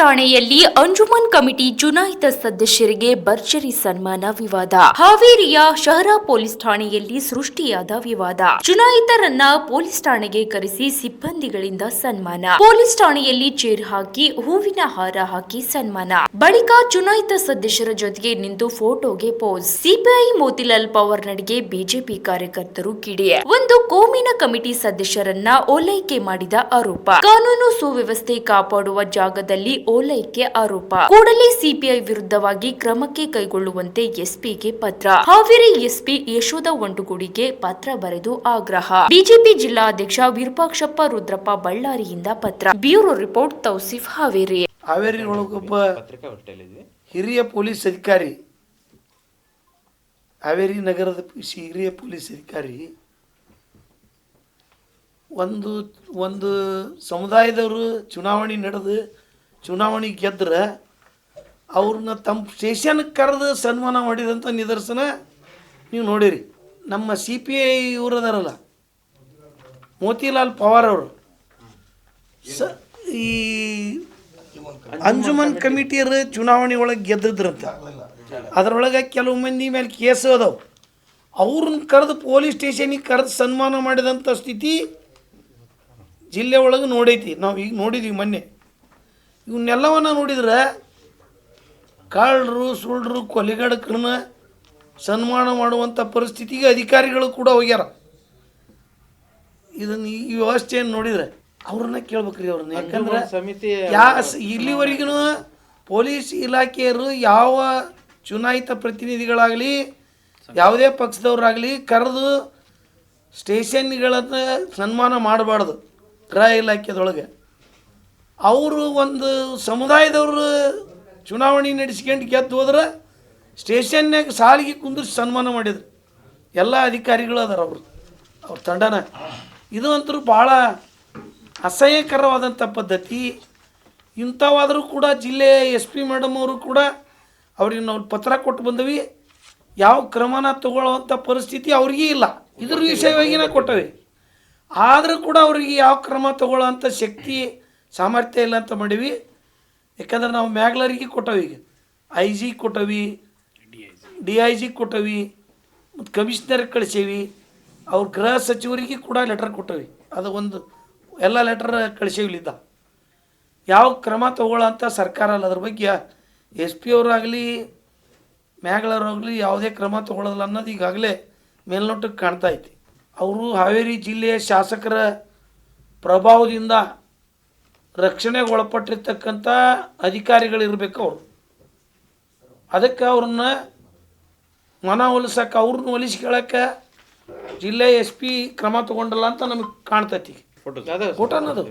ಠಾಣೆಯಲ್ಲಿ ಅಂಜುಮನ್ ಕಮಿಟಿ ಚುನಾಯಿತ ಸದಸ್ಯರಿಗೆ ಭರ್ಜರಿ ಸನ್ಮಾನ ವಿವಾದ. ಹಾವೇರಿಯ ಶಹರ ಪೊಲೀಸ್ ಠಾಣೆಯಲ್ಲಿ ಸೃಷ್ಟಿಯಾದ ವಿವಾದ. ಚುನಾಯಿತರನ್ನ ಪೊಲೀಸ್ ಠಾಣೆಗೆ ಕರೆಸಿ ಸಿಬ್ಬಂದಿಗಳಿಂದ ಸನ್ಮಾನ. ಪೊಲೀಸ್ ಠಾಣೆಯಲ್ಲಿ ಚೇರ್ ಹಾಕಿ, ಹೂವಿನ ಹಾರ ಹಾಕಿ ಸನ್ಮಾನ. ಬಳಿಕ ಚುನಾಯಿತ ಸದಸ್ಯರ ಜೊತೆಗೆ ನಿಂತು ಫೋಟೋಗೆ ಪೋಸ್. ಸಿಪಿಐ ಮೋತಿಲಾಲ್ ಪವರ್ ನಡಿಗೆ ಬಿಜೆಪಿ ಕಾರ್ಯಕರ್ತರು ಕಿಡಿ. ಒಂದು ಕೋಮಿನ ಕಮಿಟಿ ಸದಸ್ಯರನ್ನ ಓಲೈಕೆ ಮಾಡಿದ ಆರೋಪ. ಕಾನೂನು ಸುವ್ಯವಸ್ಥೆ ಕಾಪಾಡುವ ಜಾಗದಲ್ಲಿ ಓಲೈಕೆ ಆರೋಪ. ಕೂಡಲೇ ಸಿಪಿಐ ವಿರುದ್ಧವಾಗಿ ಕ್ರಮಕ್ಕೆ ಕೈಗೊಳ್ಳುವಂತೆ ಎಸ್ಪಿಗೆ ಪತ್ರ. ಹಾವೇರಿ ಎಸ್ಪಿ ಯಶೋಧ ಒಂಡುಗೂಡಿಗೆ ಪತ್ರ ಬರೆದು ಆಗ್ರಹ. ಬಿಜೆಪಿ ಜಿಲ್ಲಾಧ್ಯಕ್ಷ ವಿರೂಪಾಕ್ಷಪ್ಪ ರುದ್ರಪ್ಪ ಬಳ್ಳಾರಿಯಿಂದ ಪತ್ರ. Bureau report Tausif Haveri. Haveri ಒಳಗೊಬ್ಬ ಹಿರಿಯ ಪೊಲೀಸ್ ಅಧಿಕಾರಿ ಹಾವೇರಿ ನಗರದ ಸಿ- ಹಿರಿಯ ಪೊಲೀಸ್ ಅಧಿಕಾರಿ ಒಂದು ಒಂದು ಸಮುದಾಯದವರು ಚುನಾವಣೆ ನಡೆದು ಚುನಾವಣೆ ಗೆದ್ರೆ ಅವ್ರನ್ನ ತಮ್ಮ ಸ್ಟೇಷನ್ಗೆ ಕರೆದು ಸನ್ಮಾನ ಮಾಡಿದಂಥ ನಿದರ್ಶನ ನೀವು ನೋಡಿರಿ. ನಮ್ಮ ಸಿ ಪಿ ಐ ಇವರದಾರಲ್ಲ ಮೋತಿಲಾಲ್ ಪವಾರ್ ಅವರು. ಸ ಈ ಅಂಜುಮನ್ ಕಮಿಟಿಯರು ಚುನಾವಣೆ ಒಳಗೆ ಗೆದ್ದಿದ್ರಂತ. ಅದರೊಳಗೆ ಕೆಲವು ಮಂದಿ ಮೇಲೆ ಕೇಸು ಅದಾವೆ. ಅವ್ರನ್ನ ಕರೆದು ಪೊಲೀಸ್ ಸ್ಟೇಷನಿಗೆ ಕರೆದು ಸನ್ಮಾನ ಮಾಡಿದಂಥ ಸ್ಥಿತಿ ಜಿಲ್ಲೆ ಒಳಗೆ ನೋಡೈತಿ. ನಾವು ಈಗ ನೋಡಿದ್ವಿ ಮೊನ್ನೆ. ಇವನ್ನೆಲ್ಲವನ್ನ ನೋಡಿದ್ರೆ ಕಾಳರು ಸುಳ್ಳರು ಕೊಲೆಗಡಕರನ್ನ ಸನ್ಮಾನ ಮಾಡುವಂಥ ಪರಿಸ್ಥಿತಿಗೆ ಅಧಿಕಾರಿಗಳು ಕೂಡ ಹೋಗ್ಯಾರ. ಇದನ್ನು ಈ ವ್ಯವಸ್ಥೆಯನ್ನು ನೋಡಿದ್ರೆ ಅವ್ರನ್ನ ಕೇಳ್ಬೇಕ್ರಿ ಅವ್ರನ್ನ. ಯಾಕಂದ್ರೆ ಸಮಿತಿ ಯಾ ಇಲ್ಲಿವರೆಗೂ ಪೊಲೀಸ್ ಇಲಾಖೆಯರು ಯಾವ ಚುನಾಯಿತ ಪ್ರತಿನಿಧಿಗಳಾಗಲಿ ಯಾವುದೇ ಪಕ್ಷದವರಾಗಲಿ ಕರೆದು ಸ್ಟೇಷನ್ಗಳನ್ನು ಸನ್ಮಾನ ಮಾಡಬಾರ್ದು. ಗೃಹ ಇಲಾಖೆದೊಳಗೆ. ಅವರು ಒಂದು ಸಮುದಾಯದವರು ಚುನಾವಣೆ ನಡೆಸ್ಕೊಂಡು ಗೆದ್ದು ಹೋದ್ರೆ ಸ್ಟೇಷನ್ನಾಗ ಸಾಲಿಗೆ ಕುಂದಿರ್ಸಿ ಸನ್ಮಾನ ಮಾಡಿದ್ರು. ಎಲ್ಲ ಅಧಿಕಾರಿಗಳು ಅದಾರ ಅವರು. ಅವ್ರ ತಂಡನ. ಇದು ಅಂತೂ ಭಾಳ ಅಸಹ್ಯಕರವಾದಂಥ ಪದ್ಧತಿ. ಇಂಥವಾದರೂ ಕೂಡ ಜಿಲ್ಲೆಯ ಎಸ್ ಪಿ ಮೇಡಮ್ ಅವರು ಕೂಡ ಅವ್ರಿಗೆ ನಾವು ಪತ್ರ ಕೊಟ್ಟು ಬಂದವಿ. ಯಾವ ಕ್ರಮನ ತಗೊಳ್ಳುವಂಥ ಪರಿಸ್ಥಿತಿ ಅವ್ರಿಗೆ ಇಲ್ಲ. ಇದ್ರ ವಿಷಯವಾಗಿನ ಕೊಟ್ಟವಿ. ಆದರೂ ಕೂಡ ಅವ್ರಿಗೆ ಯಾವ ಕ್ರಮ ತಗೊಳ್ಳೋವಂಥ ಶಕ್ತಿ ಸಾಮರ್ಥ್ಯ ಇಲ್ಲ ಅಂತ ಮಾಡೀವಿ. ಯಾಕಂದ್ರೆ ನಾವು ಮ್ಯಾಗ್ಲರಿಗೆ ಕೊಟ್ಟವಿ ಈಗ. ಐ ಜಿ ಕೊಟ್ಟವಿ, ಡಿ ಐ ಜಿ ಕೊಟ್ಟವಿ, ಮತ್ತು ಕಮಿಷನರ್ ಕಳಿಸೇವಿ. ಅವ್ರ ಗೃಹ ಸಚಿವರಿಗೆ ಕೂಡ ಲೆಟರ್ ಕೊಟ್ಟವಿ. ಅದು ಒಂದು, ಎಲ್ಲ ಲೆಟರ್ ಕಳಿಸೇವಿಲಿದ್ದ ಯಾವ ಕ್ರಮ ತೊಗೊಳ್ಳೋಂಥ ಸರ್ಕಾರ ಅಲ್ಲ. ಅದ್ರ ಬಗ್ಗೆ ಎಸ್ ಪಿ ಅವರಾಗಲಿ ಮ್ಯಾಗಳವರಾಗಲಿ ಯಾವುದೇ ಕ್ರಮ ತಗೊಳ್ಳೋದಿಲ್ಲ ಅನ್ನೋದು ಈಗಾಗಲೇ ಮೇಲ್ನೋಟಕ್ಕೆ ಕಾಣ್ತಾ ಐತಿ. ಅವರು ಹಾವೇರಿ ಜಿಲ್ಲೆಯ ಶಾಸಕರ ಪ್ರಭಾವದಿಂದ ರಕ್ಷಣೆಗೆ ಒಳಪಟ್ಟಿರ್ತಕ್ಕಂಥ ಅಧಿಕಾರಿಗಳಿರ್ಬೇಕು ಅವರು. ಅದಕ್ಕೆ ಅವ್ರನ್ನ ಮನ ಒಲಿಸಕ್ಕೆ ಅವ್ರನ್ನ ಒಲಿಸ್ಕೊಳಕ್ಕೆ ಜಿಲ್ಲೆ ಎಸ್ ಪಿ ಕ್ರಮ ತಗೊಂಡಲ್ಲ ಅಂತ ನಮಗೆ ಕಾಣ್ತೈತಿ. ಫೋಟೋ ಫೋಟೋ ಅನ್ನೋದು.